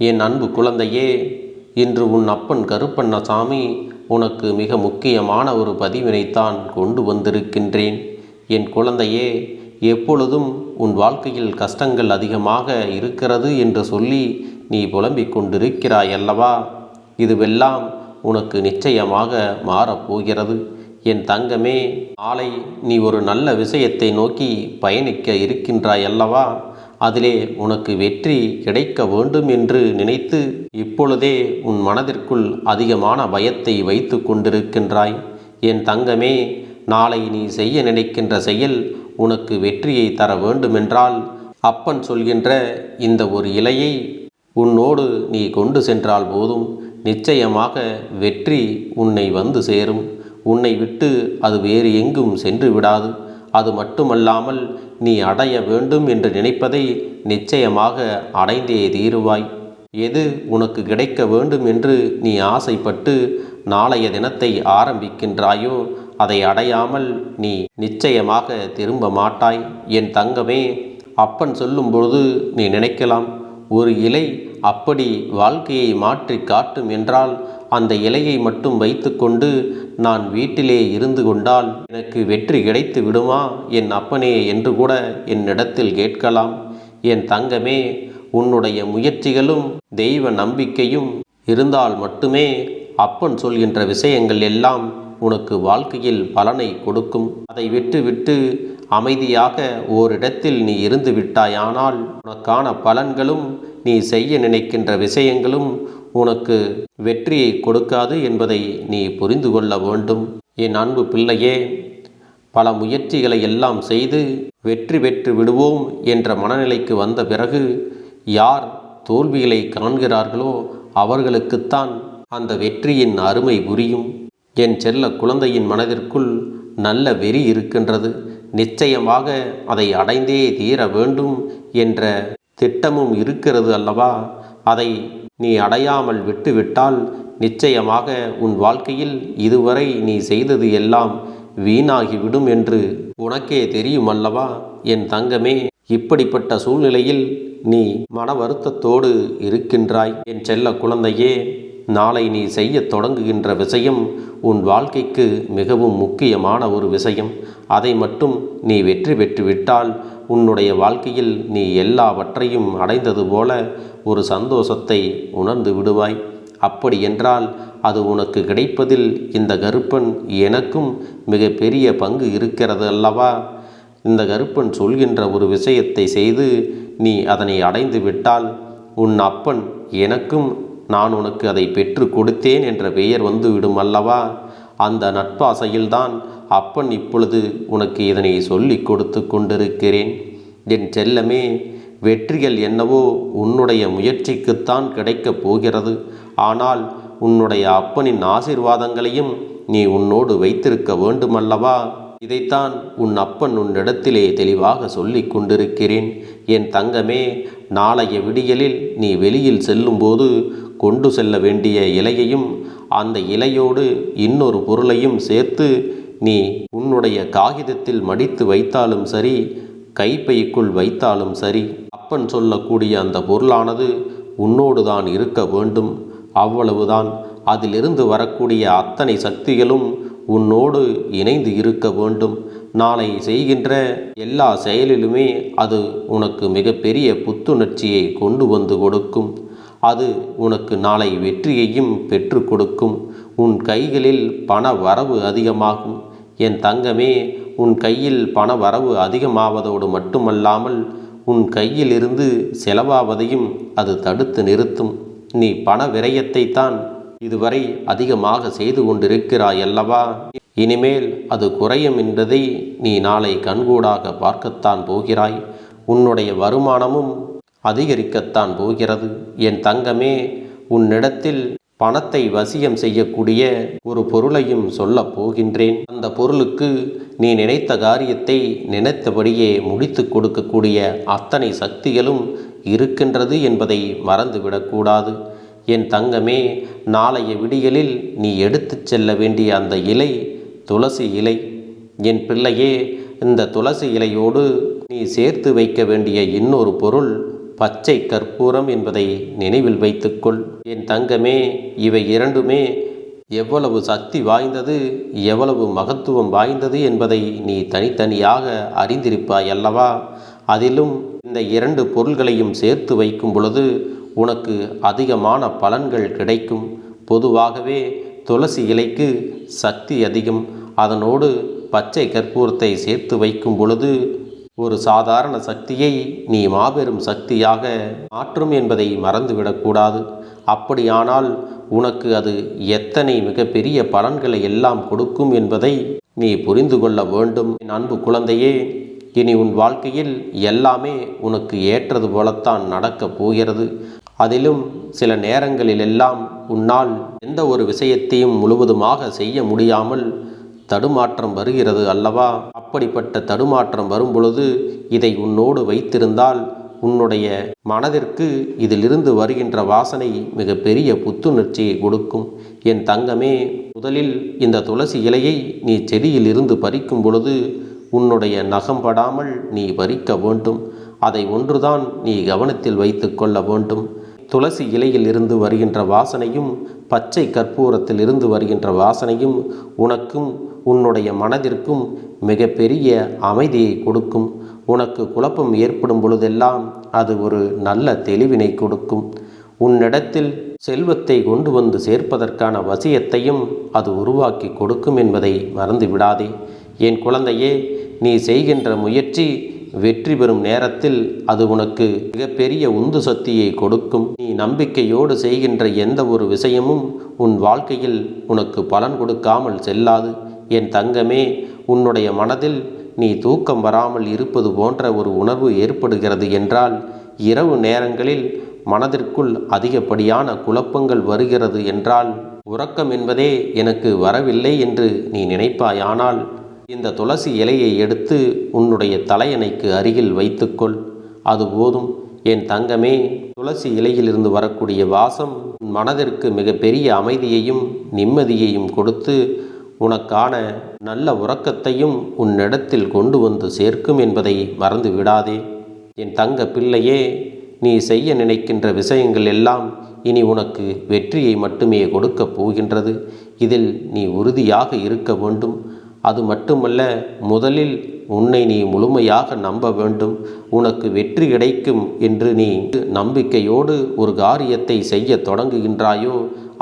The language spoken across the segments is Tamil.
என் அன்பு குழந்தையே இன்று உன் அப்பன் கருப்பண்ணசாமி உனக்கு மிக முக்கியமான ஒரு பதிவினைத்தான் கொண்டு வந்திருக்கின்றேன். என் குழந்தையே எப்பொழுதும் உன் வாழ்க்கையில் கஷ்டங்கள் அதிகமாக இருக்கிறது என்று சொல்லி நீ புலம்பிக் கொண்டிருக்கிறாய் அல்லவா? இதுவெல்லாம் உனக்கு நிச்சயமாக மாறப்போகிறது. என் தங்கமே நாளை நீ ஒரு நல்ல விஷயத்தை நோக்கி பயணிக்க இருக்கின்றாய் அல்லவா? அதிலே உனக்கு வெற்றி கிடைக்க வேண்டும் என்று நினைத்து இப்பொழுதே உன் மனதிற்குள் அதிகமான பயத்தை வைத்து கொண்டிருக்கின்றாய். என் தங்கமே நாளை நீ செய்ய நினைக்கின்ற செயல் உனக்கு வெற்றியை தர வேண்டுமென்றால் அப்பன் சொல்கின்ற இந்த ஒரு இலையை உன்னோடு நீ கொண்டு சென்றால் போதும். நிச்சயமாக வெற்றி உன்னை வந்து சேரும். உன்னை விட்டு அது வேறு எங்கும் சென்று விடாது. அது மட்டுமல்லாமல் நீ அடைய வேண்டும் என்று நினைப்பதை நிச்சயமாக அடைந்தே தீருவாய். எது உனக்கு கிடைக்க வேண்டும் என்று நீ ஆசைப்பட்டு நாளைய தினத்தை ஆரம்பிக்கின்றாயோ அதை அடையாமல் நீ நிச்சயமாக திரும்ப மாட்டாய். என் தங்கமே அப்பன் சொல்லும் பொழுது நீ நினைக்கலாம். ஒரு இலை அப்படி வாழ்க்கையை மாற்றி காட்டும் என்றால் அந்த இலையை மட்டும் வைத்துக்கொண்டு நான் வீட்டிலே இருந்து கொண்டால் எனக்கு வெற்றி கிடைத்து விடுமா? என் அப்பனே என்று கூட என்னிடத்தில் கேட்கலாம். என் தங்கமே உன்னுடைய முயற்சிகளும் தெய்வ நம்பிக்கையும் இருந்தால் மட்டுமே அப்பன் சொல்கின்ற விஷயங்கள் எல்லாம் உனக்கு வாழ்க்கையில் பலனை கொடுக்கும். அதை விட்டுவிட்டு அமைதியாக ஓரிடத்தில் நீ இருந்து விட்டாயானால் உனக்கான பலன்களும் நீ செய்ய நினைக்கின்ற விஷயங்களும் உனக்கு வெற்றியை கொடுக்காது என்பதை நீ புரிந்து கொள்ள வேண்டும். என் அன்பு பிள்ளையே பல முயற்சிகளை எல்லாம் செய்து வெற்றி பெற்று விடுவோம் என்ற மனநிலைக்கு வந்த பிறகு யார் தோல்விகளை காண்கிறார்களோ அவர்களுக்குத்தான் அந்த வெற்றியின் அருமை புரியும். என் செல்ல குழந்தையின் மனதிற்குள் நல்ல வெறி இருக்கின்றது. நிச்சயமாக அதை அடைந்தே தீர வேண்டும் என்ற திட்டமும் இருக்கிறது அல்லவா? அதை நீ அடையாமல் விட்டுவிட்டால் நிச்சயமாக உன் வாழ்க்கையில் இதுவரை நீ செய்தது எல்லாம் வீணாகிவிடும் என்று உனக்கே தெரியும் அல்லவா என் தங்கமே இப்படிப்பட்ட சூழ்நிலையில் நீ மன வருத்தத்தோடு இருக்கின்றாய். என் செல்ல குழந்தையே நாளை நீ செய்யத் தொடங்குகின்ற விஷயம் உன் வாழ்க்கைக்கு மிகவும் முக்கியமான ஒரு விஷயம். அதை மட்டும் நீ வெற்றி பெற்றுவிட்டால் உன்னுடைய வாழ்க்கையில் நீ எல்லாவற்றையும் அடைந்தது போல ஒரு சந்தோஷத்தை உணர்ந்து விடுவாய். அப்படி என்றால் அது உனக்கு கிடைப்பதில் இந்த கருப்பன் எனக்கும் மிக பெரிய பங்கு இருக்கிறது அல்லவா? இந்த கருப்பன் சொல்கின்ற ஒரு விஷயத்தை செய்து நீ அதனை அடைந்து விட்டால் உன் அப்பன் எனக்கும் நான் உனக்கு அதை பெற்று கொடுத்தேன் என்ற பெயர் வந்து விடும் அல்லவா? அந்த நட்பாசையில்தான் அப்பன் இப்பொழுது உனக்கு இதனை சொல்லிக் கொடுத்து கொண்டிருக்கிறேன். என் செல்லமே வெற்றிகள் என்னவோ உன்னுடைய முயற்சிக்குத்தான் கிடைக்கப் போகிறது. ஆனால் உன்னுடைய அப்பனின் ஆசீர்வாதங்களையும் நீ உன்னோடு வைத்திருக்க வேண்டுமல்லவா? இதைத்தான் உன் அப்பன் உன்னிடத்திலே தெளிவாக சொல்லி கொண்டிருக்கிறேன். என் தங்கமே நாளைய விடியலில் நீ வெளியில் செல்லும்போது கொண்டு செல்ல வேண்டிய இலையையும் அந்த இலையோடு இன்னொரு பொருளையும் சேர்த்து நீ உன்னுடைய காகிதத்தில் மடித்து வைத்தாலும் சரி கைப்பைக்குள் வைத்தாலும் சரி அப்பன் சொல்லக்கூடிய அந்த பொருளானது உன்னோடு தான் இருக்க வேண்டும். அவ்வளவுதான். அதிலிருந்து வரக்கூடிய அத்தனை சக்திகளும் உன்னோடு இணைந்து இருக்க வேண்டும். நாளை செய்கின்ற எல்லா செயலிலுமே அது உனக்கு மிகப்பெரிய புத்துணர்ச்சியை கொண்டு வந்து கொடுக்கும். அது உனக்கு நாளை வெற்றியையும் பெற்று கொடுக்கும். உன் கைகளில் பண வரவு அதிகமாகும். என் தங்கமே உன் கையில் பண வரவு அதிகமாவதோடு மட்டுமல்லாமல் உன் கையிலிருந்து செலவாவதையும் அது தடுத்து நிறுத்தும். நீ பண விரயத்தை தான் இதுவரை அதிகமாக செய்து கொண்டிருக்கிறாய் அல்லவா இனிமேல் அது குறையும் என்பதை நீ நாளை கண்கூடாக பார்க்கத்தான் போகிறாய். உன்னுடைய வருமானமும் அதிகரிக்கத்தான் போகிறது. என் தங்கமே உன்னிடத்தில் பணத்தை வசியம் செய்யக்கூடிய ஒரு பொருளையும் சொல்லப் போகின்றேன். அந்த பொருளுக்கு நீ நினைத்த காரியத்தை நினைத்தபடியே முடித்து கொடுக்கக்கூடிய அத்தனை சக்திகளும் இருக்கின்றது என்பதை மறந்துவிடக்கூடாது என் தங்கமே நாளைய விடியலில் நீ எடுத்துச் செல்ல வேண்டிய அந்த இலை துளசி இலை. என் பிள்ளையே இந்த துளசி இலையோடு நீ சேர்த்து வைக்க வேண்டிய இன்னொரு பொருள் பச்சை கற்பூரம் என்பதை நினைவில் வைத்துக்கொள். என் தங்கமே இவை இரண்டுமே எவ்வளவு சக்தி வாய்ந்தது எவ்வளவு மகத்துவம் வாய்ந்தது என்பதை நீ தனித்தனியாக அறிந்திருப்பாய் அல்லவா அதிலும் இந்த இரண்டு பொருள்களையும் சேர்த்து வைக்கும் பொழுது உனக்கு அதிகமான பலன்கள் கிடைக்கும். பொதுவாகவே துளசி இலைக்கு சக்தி அதிகம். அதனோடு பச்சை கற்பூரத்தை சேர்த்து வைக்கும் பொழுது ஒரு சாதாரண சக்தியை நீ மாபெரும் சக்தியாக மாற்றும் என்பதை மறந்துவிடக்கூடாது அப்படியானால் உனக்கு அது எத்தனை மிகப்பெரிய பலன்களை எல்லாம் கொடுக்கும் என்பதை நீ புரிந்து கொள்ள வேண்டும். என் அன்பு குழந்தையே இனி உன் வாழ்க்கையில் எல்லாமே உனக்கு ஏற்றது போலத்தான் நடக்கப் போகிறது. அதிலும் சில நேரங்களிலெல்லாம் உன்னால் எந்த ஒரு விஷயத்தையும் முழுவதுமாக செய்ய முடியாமல் தடுமாற்றம் வருகிறது அல்லவா? அப்படிப்பட்ட தடுமாற்றம் வரும்பொழுது இதை உன்னோடு வைத்திருந்தால் உன்னுடைய மனதிற்கு இதிலிருந்து வருகின்ற வாசனை மிக பெரிய புத்துணர்ச்சியை கொடுக்கும். என் தங்கமே முதலில் இந்த துளசி இலையை நீ செடியில் இருந்து பறிக்கும் பொழுது உன்னுடைய நகம் படாமல் நீ பறிக்க வேண்டும். அதை ஒன்றுதான் நீ கவனத்தில் வைத்து கொள்ள வேண்டும். துளசி இலையில் இருந்து வருகின்ற வாசனையும் பச்சை கற்பூரத்தில் இருந்து வருகின்ற வாசனையும் உனக்கும் உன்னுடைய மனதிற்கும் மிகப்பெரிய அமைதியை கொடுக்கும். உனக்கு குழப்பம் ஏற்படும் பொழுதெல்லாம் அது ஒரு நல்ல தெளிவினை கொடுக்கும். உன்னிடத்தில் செல்வத்தை கொண்டு வந்து சேர்ப்பதற்கான வசியத்தையும் அது உருவாக்கி கொடுக்கும் என்பதை மறந்து விடாதே. என் குழந்தையே நீ செய்கின்ற முயற்சி வெற்றி பெறும் நேரத்தில் அது உனக்கு மிகப்பெரிய உந்து சக்தியை கொடுக்கும். நீ நம்பிக்கையோடு செய்கின்ற எந்த ஒரு விஷயமும் உன் வாழ்க்கையில் உனக்கு பலன் கொடுக்காமல் செல்லாது. என் தங்கமே உன்னுடைய மனதில் நீ தூக்கம் வராமல் இருப்பது போன்ற ஒரு உணர்வு ஏற்படுகிறது என்றால் இரவு நேரங்களில் மனதிற்குள் அதிகப்படியான குழப்பங்கள் வருகிறது என்றால் உறக்கம் என்பதே எனக்கு வரவில்லை என்று நீ நினைப்பாயானால் இந்த துளசி இலையை எடுத்து உன்னுடைய தலையணைக்கு அருகில் வைத்துக்கொள். அது போதும். என் தங்கமே துளசி இலையிலிருந்து வரக்கூடிய வாசம் மனதிற்கு மிகப்பெரிய அமைதியையும் நிம்மதியையும் கொடுத்து உனக்கான நல்ல உறக்கத்தையும் உன்னிடத்தில் கொண்டு வந்து சேர்க்கும் என்பதை மறந்து விடாதே. என் தங்க பிள்ளையே நீ செய்ய நினைக்கின்ற விஷயங்கள் எல்லாம் இனி உனக்கு வெற்றியை மட்டுமே கொடுக்கப் போகின்றது. இதில் நீ உறுதியாக இருக்க வேண்டும். அது மட்டுமல்ல முதலில் உன்னை நீ முழுமையாக நம்ப வேண்டும். உனக்கு வெற்றி கிடைக்கும் என்று நீ நம்பிக்கையோடு ஒரு காரியத்தை செய்ய தொடங்குகின்றாயோ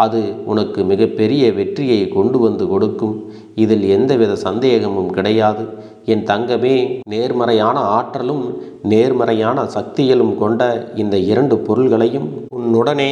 அது உனக்கு மிகப்பெரிய வெற்றியை கொண்டு வந்து கொடுக்கும். இதில் எந்தவித சந்தேகமும் கிடையாது. என் தங்கமே நேர்மறையான ஆற்றலும் நேர்மறையான சக்திகளும் கொண்ட இந்த இரண்டு பொருள்களையும் உன்னுடனே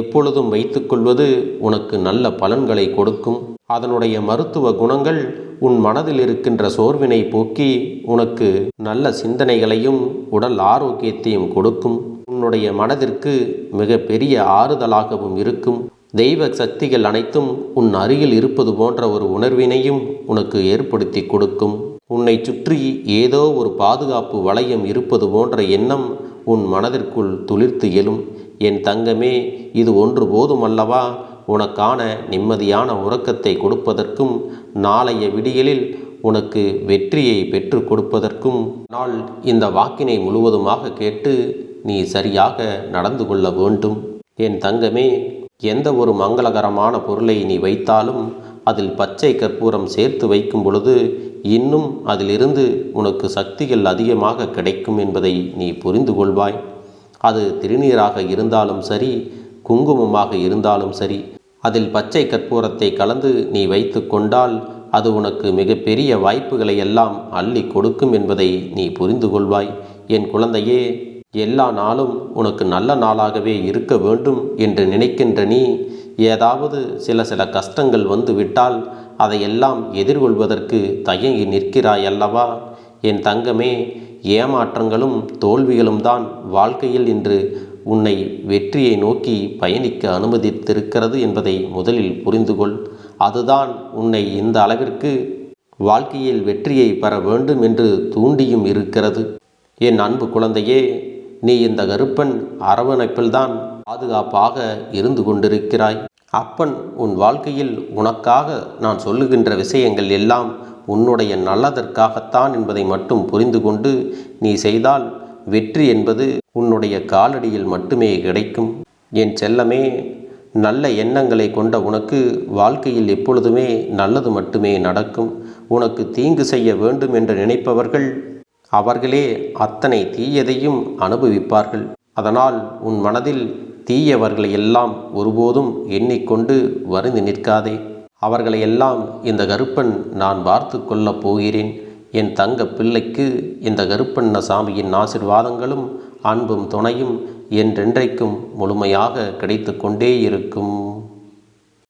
எப்பொழுதும் வைத்துக்கொள்வது உனக்கு நல்ல பலன்களை கொடுக்கும். அதனுடைய மருத்துவ குணங்கள் உன் மனதில் இருக்கின்ற சோர்வினை போக்கி உனக்கு நல்ல சிந்தனைகளையும் உடல் ஆரோக்கியத்தையும் கொடுக்கும். உன்னுடைய மனதிற்கு மிக பெரிய ஆறுதலாகவும் இருக்கும். தெய்வ சக்திகள் அனைத்தும் உன் அருகில் இருப்பது போன்ற ஒரு உணர்வினையும் உனக்கு ஏற்படுத்தி கொடுக்கும். உன்னை சுற்றி ஏதோ ஒரு பாதுகாப்பு வளையம் இருப்பது போன்ற எண்ணம் உன் மனதிற்குள் துளிர்த்து எழும். என் தங்கமே இது ஒன்று போதும் அல்லவா உனக்கான நிம்மதியான உறக்கத்தை கொடுப்பதற்கும் நாளைய விடியலில் உனக்கு வெற்றியை பெற்று கொடுப்பதற்கும் நாள் இந்த வாக்கினை முழுவதுமாக கேட்டு நீ சரியாக நடந்து கொள்ள வேண்டும். என் தங்கமே எந்த ஒரு மங்களகரமான பொருளை நீ வைத்தாலும் அதில் பச்சை கற்பூரம் சேர்த்து வைக்கும் பொழுது இன்னும் அதிலிருந்து உனக்கு சக்திகள் அதிகமாக கிடைக்கும் என்பதை நீ புரிந்து கொள்வாய். அது திருநீராக இருந்தாலும் சரி குங்குமமாக இருந்தாலும் சரி அதில் பச்சை கற்பூரத்தை கலந்து நீ வைத்து கொண்டால் அது உனக்கு மிகப்பெரிய வாய்ப்புகளை எல்லாம் அள்ளி கொடுக்கும் என்பதை நீ புரிந்து கொள்வாய். என் குழந்தையே எல்லா நாளும் உனக்கு நல்ல நாளாகவே இருக்க வேண்டும் என்று நினைக்கின்ற நீ ஏதாவது சில சில கஷ்டங்கள் வந்து விட்டால் அதையெல்லாம் எதிர்கொள்வதற்கு தயங்கி நிற்கிறாய் அல்லவா என் தங்கமே ஏமாற்றங்களும் தோல்விகளும் தான் வாழ்க்கையில் இன்று உன்னை வெற்றியை நோக்கி பயணிக்க அனுமதித்திருக்கிறது என்பதை முதலில் புரிந்துகொள். அதுதான் உன்னை இந்த அளவிற்கு வாழ்க்கையில் வெற்றியை பெற வேண்டும் என்று தூண்டியும் இருக்கிறது. என் அன்பு குழந்தையே நீ இந்த கருப்பன் அரவணைப்பில்தான் பாதுகாப்பாக இருந்து கொண்டிருக்கிறாய். அப்பன் உன் வாழ்க்கையில் உனக்காக நான் சொல்லுகின்ற விஷயங்கள் எல்லாம் உன்னுடைய நல்லதற்காகத்தான் என்பதை மட்டும் புரிந்து கொண்டு நீ செய்தால் வெற்றி என்பது உன்னுடைய காலடியில் மட்டுமே கிடைக்கும். என் செல்லமே நல்ல எண்ணங்களை கொண்ட உனக்கு வாழ்க்கையில் எப்பொழுதுமே நல்லது மட்டுமே நடக்கும். உனக்கு தீங்கு செய்ய வேண்டும் என்று நினைப்பவர்கள் அவர்களே அத்தனை தீயதையும் அனுபவிப்பார்கள். அதனால் உன் மனதில் தீயவர்களை எல்லாம் ஒருபோதும் எண்ணிக்கொண்டு வருந்தி நிற்காதே. அவர்களை எல்லாம் இந்த கருப்பன் நான் பார்த்து கொள்ளப் போகிறேன். என் தங்க பிள்ளைக்கு இந்த கருப்பண்ண சாமியின் ஆசிர்வாதங்களும் அன்பும் துணையும் என்றென்றைக்கும் முழுமையாக கிடைத்து கொண்டே இருக்கும்.